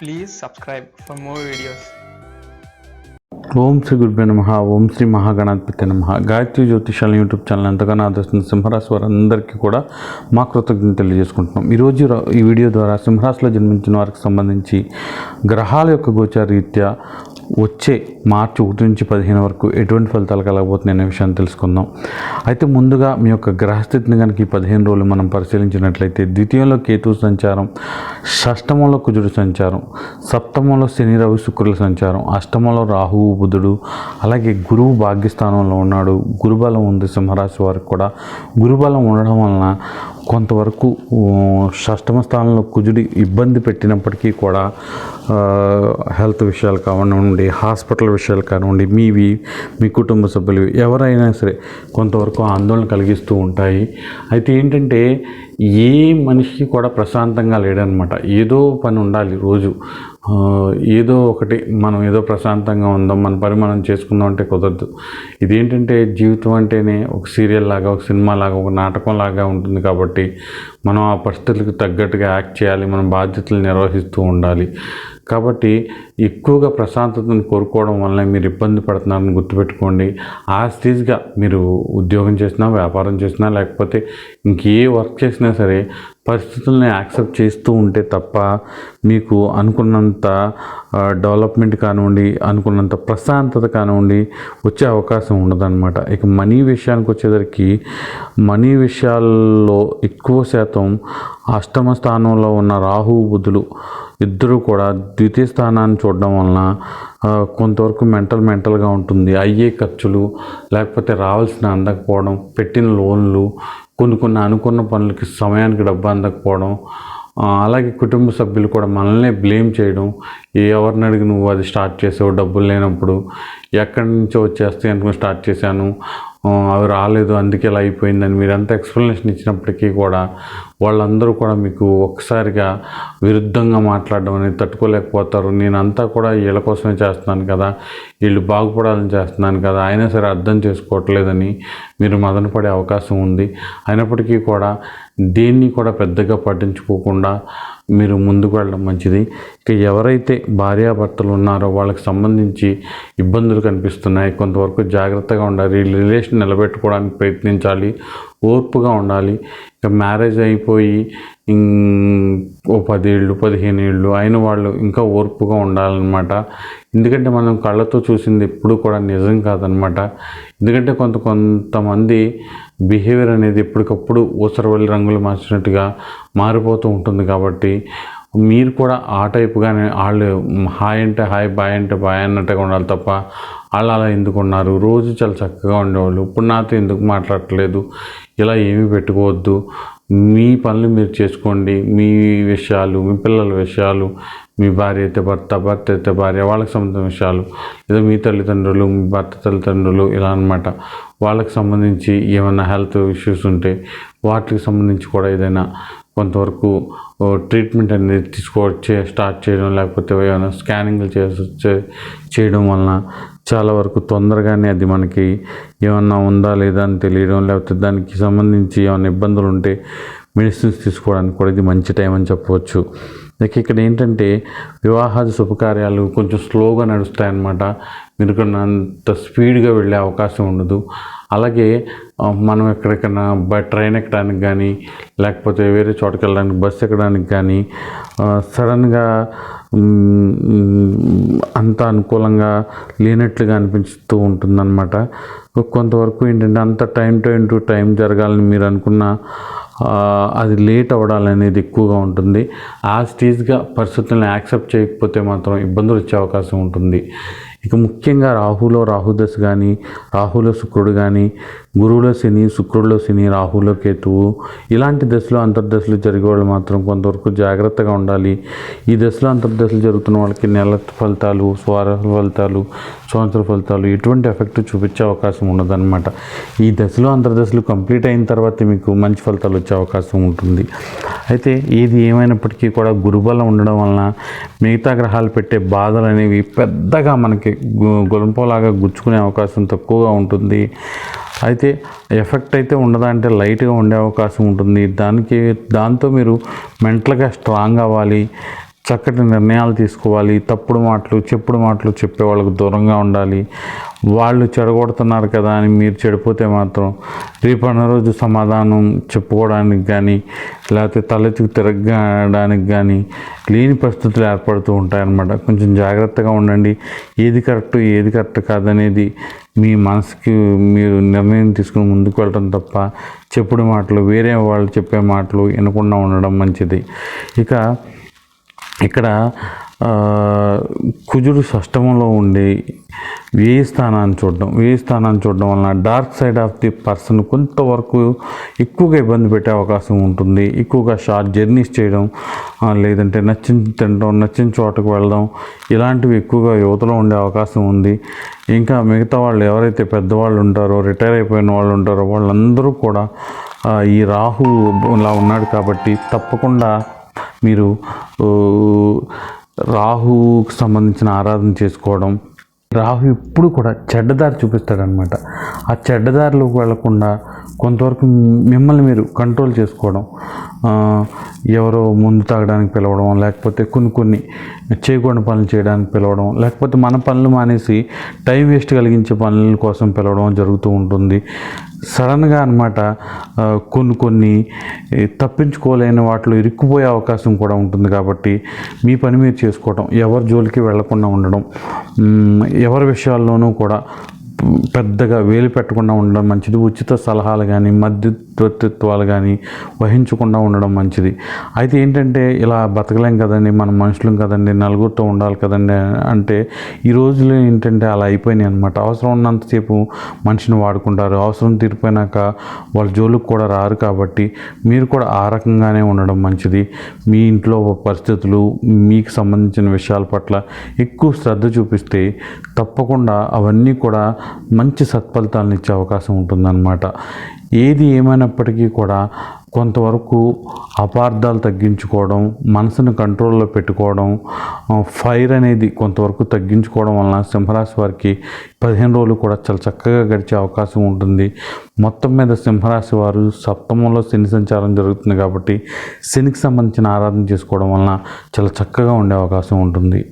Please subscribe for more videos ఓం శ్రీ గురుభ్య నమ ఓం శ్రీ మహాగణాధిపతి నమ. గాయత్రి జ్యోతిషాల యూట్యూబ్ ఛానల్ ఎంతగానో ఆదరిస్తున్న సింహరాశి వారందరికీ కూడా మా కృతజ్ఞత తెలియజేసుకుంటున్నాం. ఈరోజు ఈ వీడియో ద్వారా సింహరాశిలో జన్మించిన వారికి సంబంధించి గ్రహాల యొక్క గోచార రీత్యా వచ్చే మార్చి ఒకటి నుంచి పదిహేను వరకు ఎటువంటి ఫలితాలు కలగబోతున్నాయి అనే విషయాన్ని తెలుసుకుందాం. అయితే ముందుగా మీ యొక్క గ్రహస్థితిని కనుక ఈ పదిహేను రోజులు మనం పరిశీలించినట్లయితే ద్వితీయంలో కేతు సంచారం షష్టమంలో కుజుడు సంచారం సప్తమంలో శని రవి శుక్రుల సంచారం అష్టమంలో రాహువు బుధుడు అలాగే గురువు భాగ్యస్థానంలో ఉన్నాడు. గురుబలం ఉంది సింహరాశి వారికి కూడా. గురుబలం ఉండడం వలన కొంతవరకు షష్టమ స్థానంలో కుజుడి ఇబ్బంది పెట్టినప్పటికీ కూడా హెల్త్ విషయాలు కానివ్వండి హాస్పిటల్ విషయాలు కానివ్వండి మీవి మీ కుటుంబ సభ్యులు ఎవరైనా సరే కొంతవరకు ఆందోళన కలిగిస్తూ ఉంటాయి. అయితే ఏంటంటే ఏ మనిషికి కూడా ప్రశాంతంగా లేడనమాట. ఏదో పని ఉండాలి రోజు. ఏదో ఒకటి మనం ఏదో ప్రశాంతంగా ఉందాం మన పని మనం చేసుకుందాం అంటే కుదరదు. ఇదేంటంటే జీవితం అంటేనే ఒక సీరియల్ లాగా ఒక సినిమా లాగా ఒక నాటకం లాగా ఉంటుంది కాబట్టి మనం ఆ పరిస్థితులకు తగ్గట్టుగా యాక్ట్ చేయాలి మన బాధ్యతలు నిర్వహిస్తూ ఉండాలి. కాబట్టి ఎక్కువగా ప్రశాంతతను కోరుకోవడం వల్ల మీరు ఇబ్బంది పడుతున్నారని గుర్తుపెట్టుకోండి. ఆ స్టేజ్గా మీరు ఉద్యోగం చేసినా వ్యాపారం చేసినా లేకపోతే ఇంకే వర్క్ చేసినా సరే పరిస్థితుల్ని యాక్సెప్ట్ చేస్తూ ఉంటే తప్ప మీకు అనుకున్నంత డెవలప్మెంట్ కానివ్వండి అనుకున్నంత ప్రశాంతత కానివ్వండి వచ్చే అవకాశం ఉండదన్నమాట. ఇక మనీ విషయానికి వచ్చేసరికి మనీ విషయాల్లో ఎక్కువ శాతం అష్టమ స్థానంలో ఉన్న రాహు బుధులు ఇద్దరు కూడా ద్వితీయ స్థానాన్ని చూడడం వలన కొంతవరకు మెంటల్ మెంటల్గా ఉంటుంది. అయ్యే ఖర్చులు లేకపోతే రావాల్సిన అందకపోవడం పెట్టిన లోన్లు కొన్ని కొన్ని అనుకున్న పనులకి సమయానికి డబ్బు అందకపోవడం అలాగే కుటుంబ సభ్యులు కూడా మనల్నే బ్లేమ్ చేయడం. ఎవరిని అడిగి నువ్వు అది స్టార్ట్ చేసావు డబ్బులు లేనప్పుడు ఎక్కడి నుంచో వచ్చేస్తే అనుకుని స్టార్ట్ చేశాను. అవి రాలేదు అందుకే ఇలా అయిపోయిందని మీరు ఎంత ఎక్స్ప్లెనేషన్ ఇచ్చినప్పటికీ కూడా వాళ్ళందరూ కూడా మీకు ఒక్కసారిగా విరుద్ధంగా మాట్లాడడం అనేది తట్టుకోలేకపోతారు. నేను అంతా కూడా వీళ్ళ కోసమే చేస్తున్నాను కదా వీళ్ళు బాగుపడాలని చేస్తున్నాను కదా అయినా సరే అర్థం చేసుకోవట్లేదని మీరు మదన పడే అవకాశం ఉంది. అయినప్పటికీ కూడా దేన్ని కూడా పెద్దగా పట్టించుకోకుండా మీరు ముందుకు వెళ్ళడం మంచిది. ఇక ఎవరైతే భార్యాభర్తలు ఉన్నారో వాళ్ళకి సంబంధించి ఇబ్బందులు కనిపిస్తున్నాయి. కొంతవరకు జాగ్రత్తగా ఉండాలి. రిలేషన్ నిలబెట్టుకోవడానికి ప్రయత్నించాలి. ఓర్పుగా ఉండాలి. ఇక మ్యారేజ్ అయిపోయి ఓ పదేళ్ళు పదిహేను ఏళ్ళు అయిన వాళ్ళు ఇంకా ఓర్పుగా ఉండాలన్నమాట. ఎందుకంటే మనం కళ్ళతో చూసింది ఎప్పుడు కూడా నిజం కాదనమాట ఎందుకంటే కొంత కొంతమంది బిహేవియర్ అనేది ఎప్పటికప్పుడు ఊసరవల్లి రంగులు మార్చినట్టుగా మారిపోతూ ఉంటుంది కాబట్టి మీరు కూడా ఆ టైపుగానే వాళ్ళు హాయ్ అంటే హాయ్ బాయ్ అంటే బాయ్ అన్నట్టుగా ఉండాలి తప్ప వాళ్ళు అలా ఎందుకు ఉన్నారు? రోజు చాలా చక్కగా ఉండేవాళ్ళు. ఇప్పుడు నాతో ఎందుకు మాట్లాడట్లేదు? ఇలా ఏమీ పెట్టుకోవద్దు. మీ పనులు మీరు చేసుకోండి. మీ విషయాలు మీ పిల్లల విషయాలు మీ భార్య అయితే భర్త భర్త అయితే భార్య వాళ్ళకి సంబంధించిన విషయాలు. లేదా మీ తల్లిదండ్రులు మీ భర్త తల్లిదండ్రులు ఇలా అన్నమాట. వాళ్ళకి సంబంధించి ఏమైనా హెల్త్ ఇష్యూస్ ఉంటే వాటికి సంబంధించి కూడా ఏదైనా కొంతవరకు ట్రీట్మెంట్ అనేది తీసుకోవచ్చే స్టార్ట్ చేయడం లేకపోతే ఏమైనా స్కానింగ్లు చేసే చేయడం వలన చాలా వరకు తొందరగానే అది మనకి ఏమన్నా ఉందా లేదా అని తెలియడం లేకపోతే దానికి సంబంధించి ఏమైనా ఇబ్బందులు ఉంటే మెడిసిన్స్ తీసుకోవడానికి కూడా ఇది మంచి టైం అని చెప్పవచ్చు. ఇక ఇక్కడ ఏంటంటే వివాహాది శుభకార్యాలు కొంచెం స్లోగా నడుస్తాయన్నమాట. మీరు అంత స్పీడ్గా వెళ్ళే అవకాశం ఉండదు. అలాగే మనం ఎక్కడికైనా బ ట్రైన్ ఎక్కడానికి కానీ లేకపోతే వేరే చోటుకి వెళ్ళడానికి బస్సు ఎక్కడానికి కానీ సడన్గా అంత అనుకూలంగా లేనట్లుగా అనిపిస్తూ ఉంటుందన్నమాట. కొంతవరకు ఏంటంటే అంత టైం టు టు టైం జరగాలని మీరు అనుకున్న అది లేట్ అవ్వడాలు అనేది ఎక్కువగా ఉంటుంది. ఆ స్టేజ్గా పరిస్థితులను యాక్సెప్ట్ చేయకపోతే మాత్రం ఇబ్బందులు వచ్చే అవకాశం ఉంటుంది. ఇక ముఖ్యంగా రాహులో రాహుదశ కానీ రాహులో శుక్రుడు కానీ గురువులో శని శుక్రుడిలో శని రాహులో కేతువు ఇలాంటి దశలో అంతర్దశలు జరిగే వాళ్ళు మాత్రం కొంతవరకు జాగ్రత్తగా ఉండాలి. ఈ దశలో అంతర్దశలు జరుగుతున్న వాళ్ళకి నెల ఫలితాలు స్వార ఫలితాలు సంవత్సర ఫలితాలు ఎటువంటి ఎఫెక్ట్ చూపించే అవకాశం ఉండదన్నమాట ఈ దశలో అంతర్దశలు కంప్లీట్ అయిన తర్వాత మీకు మంచి ఫలితాలు వచ్చే అవకాశం ఉంటుంది. అయితే ఏది ఏమైనప్పటికీ కూడా గురుబలం ఉండడం వలన మిగతా గ్రహాలు పెట్టే బాధలు అనేవి పెద్దగా మనకి గులంపోలాగా గుచ్చుకునే అవకాశం తక్కువగా ఉంటుంది. అయితే ఎఫెక్ట్ అయితే ఉండదా అంటే లైట్గా ఉండే అవకాశం ఉంటుంది. దానికి దాంతో మీరు మెంటల్గా స్ట్రాంగ్ అవ్వాలి. చక్కటి నిర్ణయాలు తీసుకోవాలి. తప్పుడు మాటలు చెప్పుడు మాటలు చెప్పే వాళ్ళకు దూరంగా ఉండాలి. వాళ్ళు చెడగొడుతున్నారు కదా అని మీరు చెడిపోతే మాత్రం రేపు అన్న రోజు సమాధానం చెప్పుకోవడానికి కానీ లేకపోతే తలెత్తుకు తిరగడానికి కానీ లేని పరిస్థితులు ఏర్పడుతూ ఉంటాయన్నమాట. కొంచెం జాగ్రత్తగా ఉండండి. ఏది కరెక్ట్ ఏది కరెక్ట్ కాదనేది మీ మనసుకి మీరు నిర్ణయం తీసుకుని ముందుకు వెళ్ళడం తప్ప చెప్పుడు మాటలు వేరే వాళ్ళు చెప్పే మాటలు వినకుండా ఉండడం మంచిది. ఇక ఇక్కడ కుజుడు షష్టమంలో ఉండి వేయి స్థానాన్ని చూడడం వేయి స్థానాన్ని చూడడం వలన dark side of the person కొంతవరకు ఎక్కువగా ఇబ్బంది పెట్టే అవకాశం ఉంటుంది. ఎక్కువగా షార్ట్ జర్నీస్ చేయడం లేదంటే నచ్చిన తినడం నచ్చిన చోటకు వెళ్ళడం ఇలాంటివి ఎక్కువగా యువతలో ఉండే అవకాశం ఉంది. ఇంకా మిగతా వాళ్ళు ఎవరైతే పెద్దవాళ్ళు ఉంటారో రిటైర్ అయిపోయిన వాళ్ళు ఉంటారో వాళ్ళందరూ కూడా ఈ రాహు ఇలా ఉన్నాడు కాబట్టి తప్పకుండా మీరు రాహుకు సంబంధించిన ఆరాధన చేసుకోవడం. రాహు ఇప్పుడు కూడా చెడ్డదారి చూపిస్తాడనమాట ఆ చెడ్డదారిలోకి వెళ్ళకుండా కొంతవరకు మిమ్మల్ని మీరు కంట్రోల్ చేసుకోవడం ఎవరో ముందు తాగడానికి పిలవడం లేకపోతే కొన్ని కొన్ని చేయకూడని పనులు చేయడానికి పిలవడం లేకపోతే మన పనులు మానేసి టైం వేస్ట్ కలిగించే పనుల కోసం పిలవడం జరుగుతూ ఉంటుంది. సడన్గా అనమాట కొన్ని కొన్ని తప్పించుకోలేని వాటిలో ఇరుక్కుపోయే అవకాశం కూడా ఉంటుంది కాబట్టి మీ పని మీరు చేసుకోవడం ఎవరి జోలికి వెళ్ళకుండా ఉండడం ఎవరి విషయాల్లోనూ కూడా పెద్దగా వేలు పెట్టకుండా ఉండడం మంచిది. ఉచిత సలహాలు కానీ మధ్యవర్తిత్వాలు కానీ వహించకుండా ఉండడం మంచిది. అయితే ఏంటంటే ఇలా బతకలేం కదండి మనం మనుషులం కదండి నలుగురితో ఉండాలి కదండి అంటే ఈ రోజులు ఏంటంటే అలా అయిపోయినాయి అనమాట అవసరం ఉన్నంతసేపు మనిషిని వాడుకుంటారు. అవసరం తీరిపోయినాక వాళ్ళ జోలికి కూడా రారు కాబట్టి మీరు కూడా ఆ రకంగానే ఉండడం మంచిది. మీ ఇంట్లో పరిస్థితులు మీకు సంబంధించిన విషయాల పట్ల ఎక్కువ శ్రద్ధ చూపిస్తే తప్పకుండా అవన్నీ కూడా మంచి సత్ఫలితాలను ఇచ్చే అవకాశం ఉంటుందన్నమాట. ఏది ఏమైనప్పటికీ కూడా కొంతవరకు అపార్థాలు తగ్గించుకోవడం మనసును కంట్రోల్లో పెట్టుకోవడం ఫైర్ అనేది కొంతవరకు తగ్గించుకోవడం వలన సింహరాశి వారికి పదిహేను రోజులు కూడా చాలా చక్కగా గడిచే అవకాశం ఉంటుంది. మొత్తం మీద సింహరాశి వారు సప్తమంలో శని సంచారం జరుగుతుంది కాబట్టి శనికి సంబంధించిన ఆరాధన చేసుకోవడం వలన చాలా చక్కగా ఉండే అవకాశం ఉంటుంది.